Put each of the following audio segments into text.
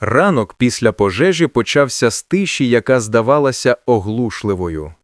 Ранок після пожежі почався з тиші, яка здавалася оглушливою.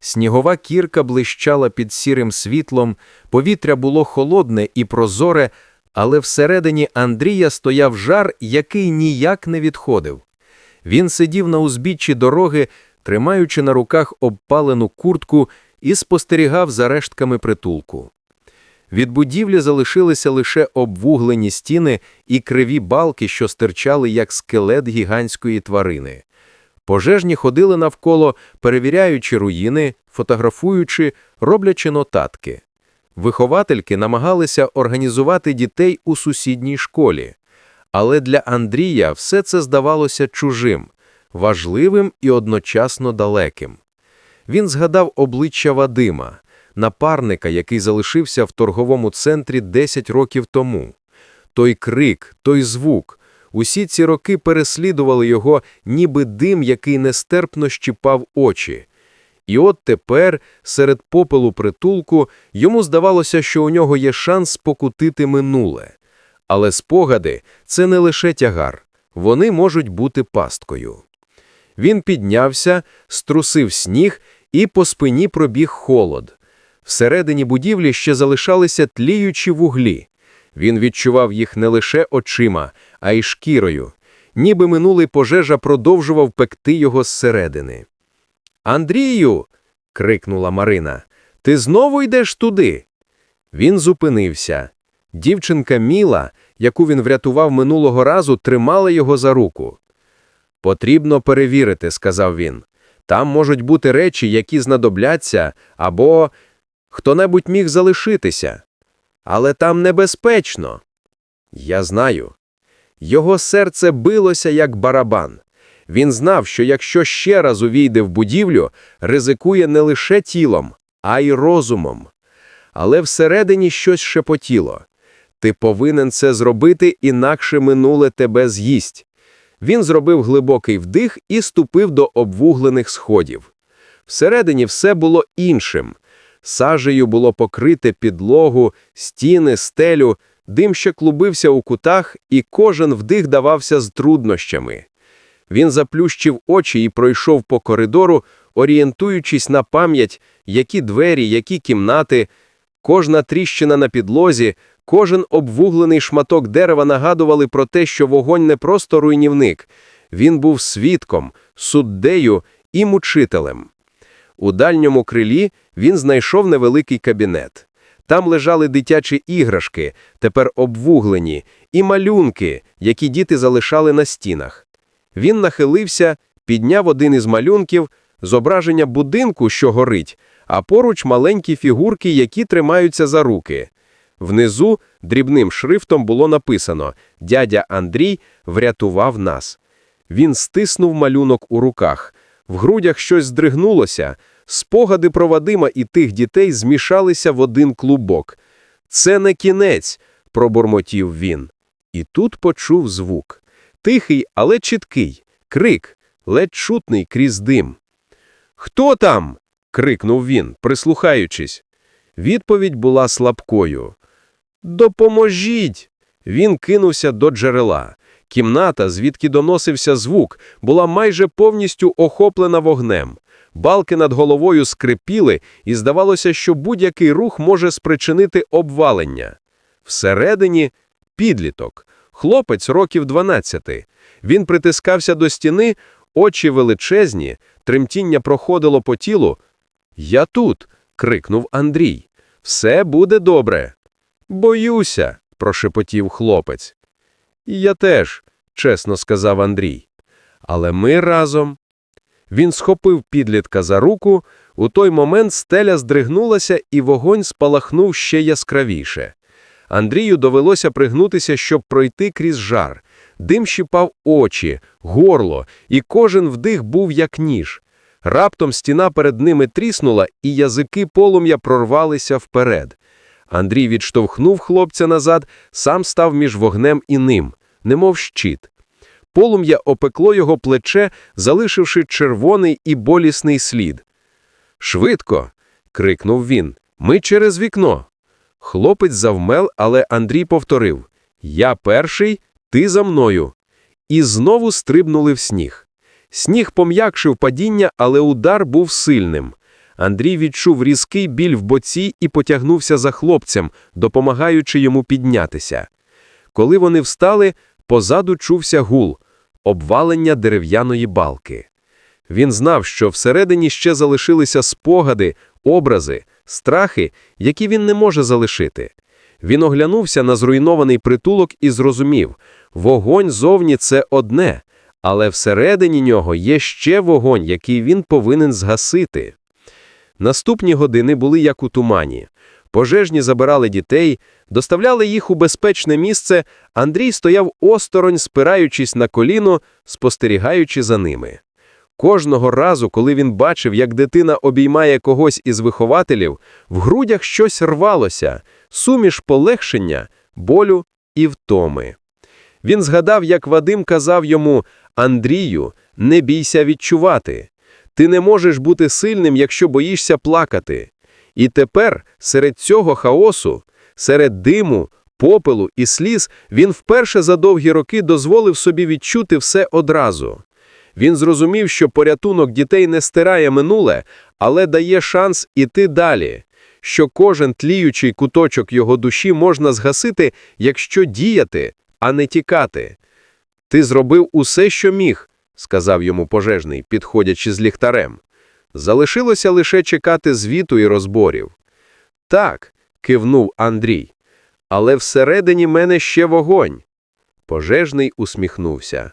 Снігова кірка блищала під сірим світлом, повітря було холодне і прозоре, але всередині Андрія стояв жар, який ніяк не відходив. Він сидів на узбіччі дороги, тримаючи на руках обпалену куртку і спостерігав за рештками притулку. Від будівлі залишилися лише обвуглені стіни і криві балки, що стирчали, як скелет гігантської тварини. Пожежні ходили навколо, перевіряючи руїни, фотографуючи, роблячи нотатки. Виховательки намагалися організувати дітей у сусідній школі. Але для Андрія все це здавалося чужим, важливим і одночасно далеким. Він згадав обличчя Вадима, напарника, який залишився в торговому центрі 10 років тому. Той крик, той звук, усі ці роки переслідували його, ніби дим, який нестерпно щіпав очі. І от тепер, серед попелу притулку, йому здавалося, що у нього є шанс покутити минуле. Але спогади – це не лише тягар, вони можуть бути пасткою. Він піднявся, струсив сніг і по спині пробіг холод. Всередині будівлі ще залишалися тліючі вуглі. Він відчував їх не лише очима, а й шкірою. Ніби минулий пожежа продовжував пекти його зсередини. Андрію. крикнула Марина. Ти знову йдеш туди? Він зупинився. Дівчинка Міла, яку він врятував минулого разу, тримала його за руку. Потрібно перевірити, сказав він. Там можуть бути речі, які знадобляться, або хто-небудь міг залишитися. Але там небезпечно. Я знаю. Його серце билося, як барабан. Він знав, що якщо ще раз увійде в будівлю, ризикує не лише тілом, а й розумом. Але всередині щось шепотіло. Ти повинен це зробити, інакше минуле тебе з'їсть. Він зробив глибокий вдих і ступив до обвуглених сходів. Всередині все було іншим. Сажею було покрите підлогу, стіни, стелю, дим ще клубився у кутах, і кожен вдих давався з труднощами. Він заплющив очі і пройшов по коридору, орієнтуючись на пам'ять, які двері, які кімнати, кожна тріщина на підлозі, кожен обвуглений шматок дерева нагадували про те, що вогонь не просто руйнівник, він був свідком, суддею і мучителем. У дальньому крилі він знайшов невеликий кабінет. Там лежали дитячі іграшки, тепер обвуглені, і малюнки, які діти залишали на стінах. Він нахилився, підняв один із малюнків, зображення будинку, що горить, а поруч маленькі фігурки, які тримаються за руки. Внизу дрібним шрифтом було написано Дядя Андрій врятував нас. Він стиснув малюнок у руках. В грудях щось здригнулося. Спогади про Вадима і тих дітей змішалися в один клубок. Це не кінець, пробурмотів він. І тут почув звук. Тихий, але чіткий. Крик, ледь чутний крізь дим. Хто там? крикнув він, прислухаючись. Відповідь була слабкою. Допоможіть! Він кинувся до джерела. Кімната, звідки доносився звук, була майже повністю охоплена вогнем. Балки над головою скрипіли, і здавалося, що будь-який рух може спричинити обвалення. Всередині підліток, хлопець років 12. Він притискався до стіни, очі величезні, тремтіння проходило по тілу. Я тут. крикнув Андрій. Все буде добре. Боюся, прошепотів хлопець. І я теж, чесно сказав Андрій. Але ми разом. Він схопив підлітка за руку, у той момент стеля здригнулася, і вогонь спалахнув ще яскравіше. Андрію довелося пригнутися, щоб пройти крізь жар. Дим щипав очі, горло, і кожен вдих був як ніж. Раптом стіна перед ними тріснула, і язики полум'я прорвалися вперед. Андрій відштовхнув хлопця назад, сам став між вогнем і ним, немов щит. Полум'я опекло його плече, залишивши червоний і болісний слід. Швидко. крикнув він. Ми через вікно. Хлопець завмел, але Андрій повторив Я перший, ти за мною. і знову стрибнули в сніг. Сніг пом'якшив падіння, але удар був сильним. Андрій відчув різкий біль в боці і потягнувся за хлопцем, допомагаючи йому піднятися. Коли вони встали, позаду чувся гул – обвалення дерев'яної балки. Він знав, що всередині ще залишилися спогади, образи, страхи, які він не може залишити. Він оглянувся на зруйнований притулок і зрозумів – вогонь зовні – це одне, але всередині нього є ще вогонь, який він повинен згасити. Наступні години були як у тумані. Пожежні забирали дітей, доставляли їх у безпечне місце, Андрій стояв осторонь, спираючись на коліно, спостерігаючи за ними. Кожного разу, коли він бачив, як дитина обіймає когось із вихователів, в грудях щось рвалося, суміш полегшення, болю і втоми. Він згадав, як Вадим казав йому «Андрію, не бійся відчувати. Ти не можеш бути сильним, якщо боїшся плакати». І тепер, серед цього хаосу, серед диму, попелу і сліз, він вперше за довгі роки дозволив собі відчути все одразу. Він зрозумів, що порятунок дітей не стирає минуле, але дає шанс іти далі, що кожен тліючий куточок його душі можна згасити, якщо діяти, а не тікати. «Ти зробив усе, що міг», – сказав йому пожежний, підходячи з ліхтарем. Залишилося лише чекати звіту і розборів. Так, кивнув Андрій, але всередині мене ще вогонь. Пожежний усміхнувся.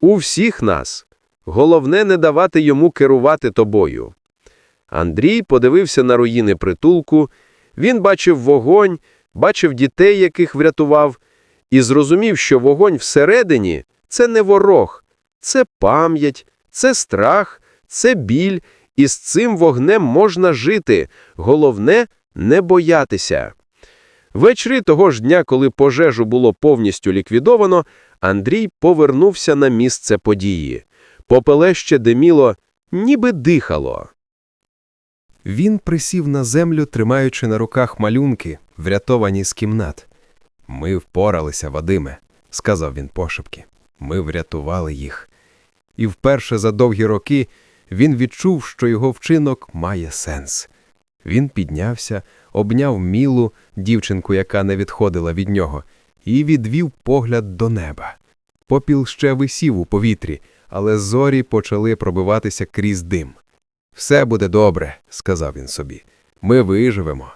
У всіх нас. Головне не давати йому керувати тобою. Андрій подивився на руїни притулку, він бачив вогонь, бачив дітей, яких врятував, і зрозумів, що вогонь всередині – це не ворог, це пам'ять, це страх, це біль, і з цим вогнем можна жити, головне – не боятися. Ввечері того ж дня, коли пожежу було повністю ліквідовано, Андрій повернувся на місце події. Попелеще диміло, ніби дихало. Він присів на землю, тримаючи на руках малюнки, врятовані з кімнат. Ми впоралися, Вадиме, сказав він пошепки. Ми врятували їх. І вперше за довгі роки він відчув, що його вчинок має сенс. Він піднявся, обняв Мілу, дівчинку, яка не відходила від нього, і відвів погляд до неба. Попіл ще висів у повітрі, але зорі почали пробиватися крізь дим. Все буде добре, сказав він собі. Ми виживемо.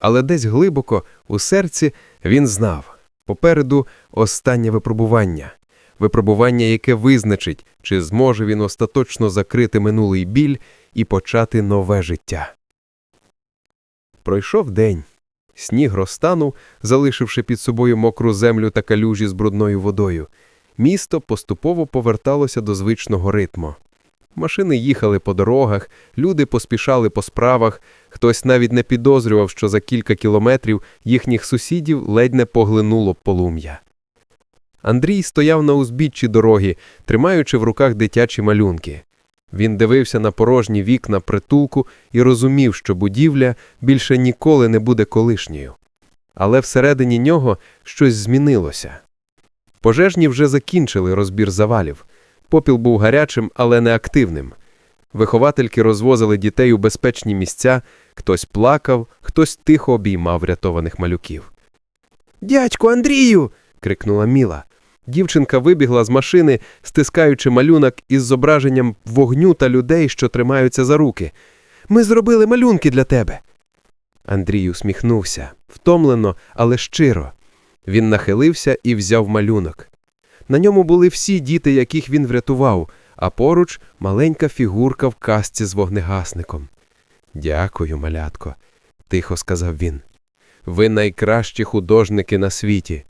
Але десь глибоко, у серці, він знав попереду останнє випробування випробування, яке визначить, чи зможе він остаточно закрити минулий біль і почати нове життя. Пройшов день. Сніг розтанув, залишивши під собою мокру землю та калюжі з брудною водою. Місто поступово поверталося до звичного ритму. Машини їхали по дорогах, люди поспішали по справах, хтось навіть не підозрював, що за кілька кілометрів їхніх сусідів ледь не поглинуло полум'я. Андрій стояв на узбіччі дороги, тримаючи в руках дитячі малюнки. Він дивився на порожні вікна притулку і розумів, що будівля більше ніколи не буде колишньою. Але всередині нього щось змінилося. Пожежні вже закінчили розбір завалів. Попіл був гарячим, але не активним. Виховательки розвозили дітей у безпечні місця, хтось плакав, хтось тихо обіймав рятованих малюків. Дядьку Андрію. Крикнула Міла. Дівчинка вибігла з машини, стискаючи малюнок із зображенням вогню та людей, що тримаються за руки. Ми зробили малюнки для тебе. Андрій усміхнувся, втомлено, але щиро. Він нахилився і взяв малюнок. На ньому були всі діти, яких він врятував, а поруч маленька фігурка в касці з вогнегасником. Дякую, малятко, тихо сказав він. Ви найкращі художники на світі.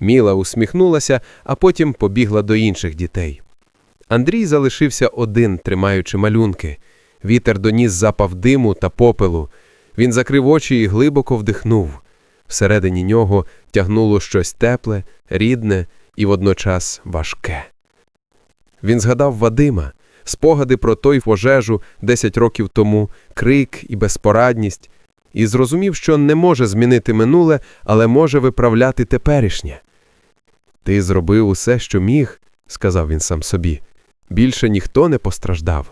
Міла усміхнулася, а потім побігла до інших дітей. Андрій залишився один, тримаючи малюнки. Вітер доніс запав диму та попелу. Він закрив очі і глибоко вдихнув. Всередині нього тягнуло щось тепле, рідне і водночас важке. Він згадав Вадима, спогади про той пожежу 10 років тому, крик і безпорадність, і зрозумів, що не може змінити минуле, але може виправляти теперішнє. Ти зробив усе, що міг, сказав він сам собі. Більше ніхто не постраждав.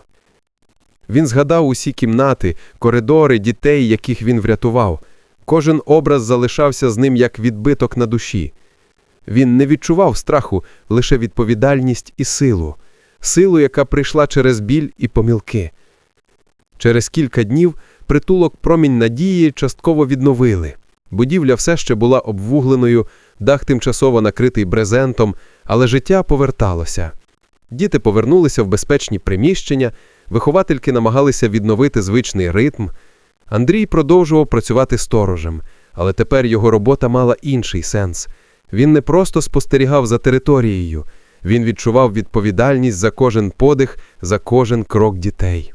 Він згадав усі кімнати, коридори, дітей, яких він врятував. Кожен образ залишався з ним як відбиток на душі. Він не відчував страху, лише відповідальність і силу, силу, яка прийшла через біль і помилки. Через кілька днів притулок промінь надії частково відновили. Будівля все ще була обвугленою, дах тимчасово накритий брезентом, але життя поверталося. Діти повернулися в безпечні приміщення, виховательки намагалися відновити звичний ритм. Андрій продовжував працювати сторожем, але тепер його робота мала інший сенс. Він не просто спостерігав за територією, він відчував відповідальність за кожен подих, за кожен крок дітей.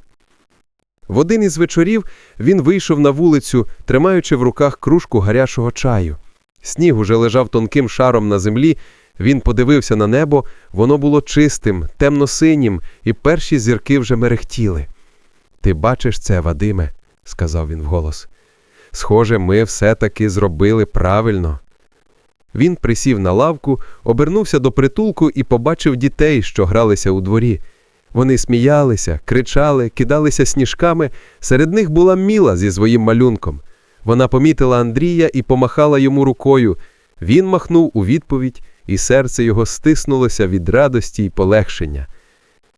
В один із вечорів він вийшов на вулицю, тримаючи в руках кружку гарячого чаю. Сніг уже лежав тонким шаром на землі. Він подивився на небо, воно було чистим, темно-синім, і перші зірки вже мерехтіли. Ти бачиш це, Вадиме, сказав він вголос. Схоже, ми все-таки зробили правильно. Він присів на лавку, обернувся до притулку і побачив дітей, що гралися у дворі. Вони сміялися, кричали, кидалися сніжками. Серед них була Міла зі своїм малюнком. Вона помітила Андрія і помахала йому рукою. Він махнув у відповідь, і серце його стиснулося від радості й полегшення.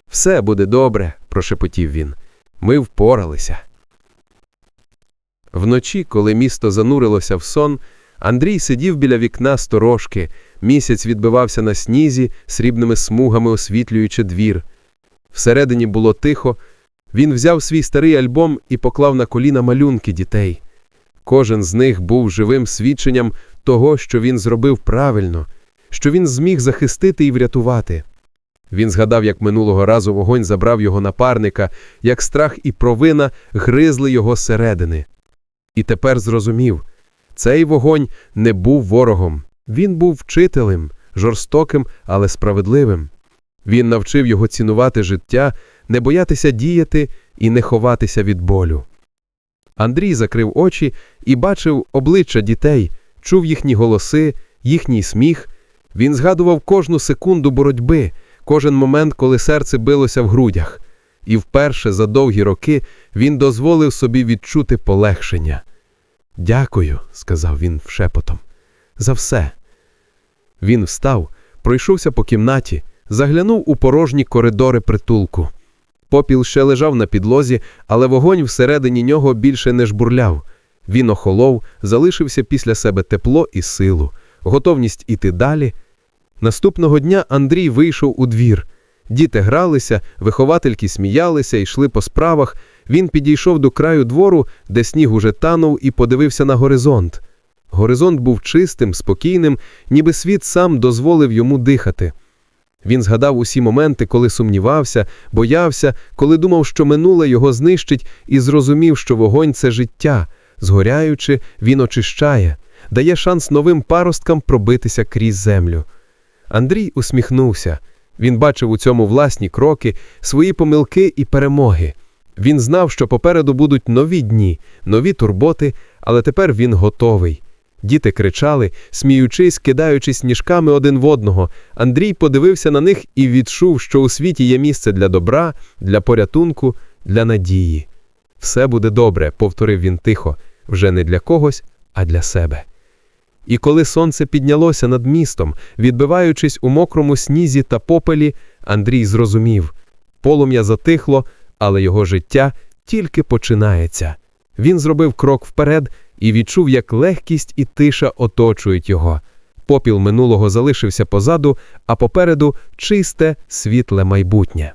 Все буде добре, прошепотів він. Ми впоралися. Вночі, коли місто занурилося в сон, Андрій сидів біля вікна сторожки. Місяць відбивався на снізі, срібними смугами освітлюючи двір. Всередині було тихо. Він взяв свій старий альбом і поклав на коліна малюнки дітей. Кожен з них був живим свідченням того, що він зробив правильно, що він зміг захистити і врятувати. Він згадав, як минулого разу вогонь забрав його напарника, як страх і провина гризли його зсередини. І тепер зрозумів, цей вогонь не був ворогом, він був вчителем, жорстоким, але справедливим. Він навчив його цінувати життя, не боятися діяти і не ховатися від болю. Андрій закрив очі і бачив обличчя дітей, чув їхні голоси, їхній сміх. Він згадував кожну секунду боротьби, кожен момент, коли серце билося в грудях. І вперше за довгі роки він дозволив собі відчути полегшення. Дякую, сказав він шепотом, за все. Він встав, пройшовся по кімнаті, заглянув у порожні коридори притулку. Попіл ще лежав на підлозі, але вогонь всередині нього більше не жбурляв. Він охолов, залишився після себе тепло і силу, готовність іти далі. Наступного дня Андрій вийшов у двір. Діти гралися, виховательки сміялися, йшли по справах. Він підійшов до краю двору, де сніг уже танув, і подивився на горизонт. Горизонт був чистим, спокійним, ніби світ сам дозволив йому дихати. Він згадав усі моменти, коли сумнівався, боявся, коли думав, що минуле його знищить, і зрозумів, що вогонь це життя. Згоряючи, він очищає, дає шанс новим паросткам пробитися крізь землю. Андрій усміхнувся. Він бачив у цьому власні кроки, свої помилки і перемоги. Він знав, що попереду будуть нові дні, нові турботи, але тепер він готовий. Діти кричали, сміючись, кидаючись сніжками один в одного. Андрій подивився на них і відчув, що у світі є місце для добра, для порятунку, для надії. Все буде добре, повторив він тихо, вже не для когось, а для себе. І коли сонце піднялося над містом, відбиваючись у мокрому снізі та попелі, Андрій зрозумів полум'я затихло, але його життя тільки починається. Він зробив крок вперед і відчув, як легкість і тиша оточують його. Попіл минулого залишився позаду, а попереду чисте, світле майбутнє.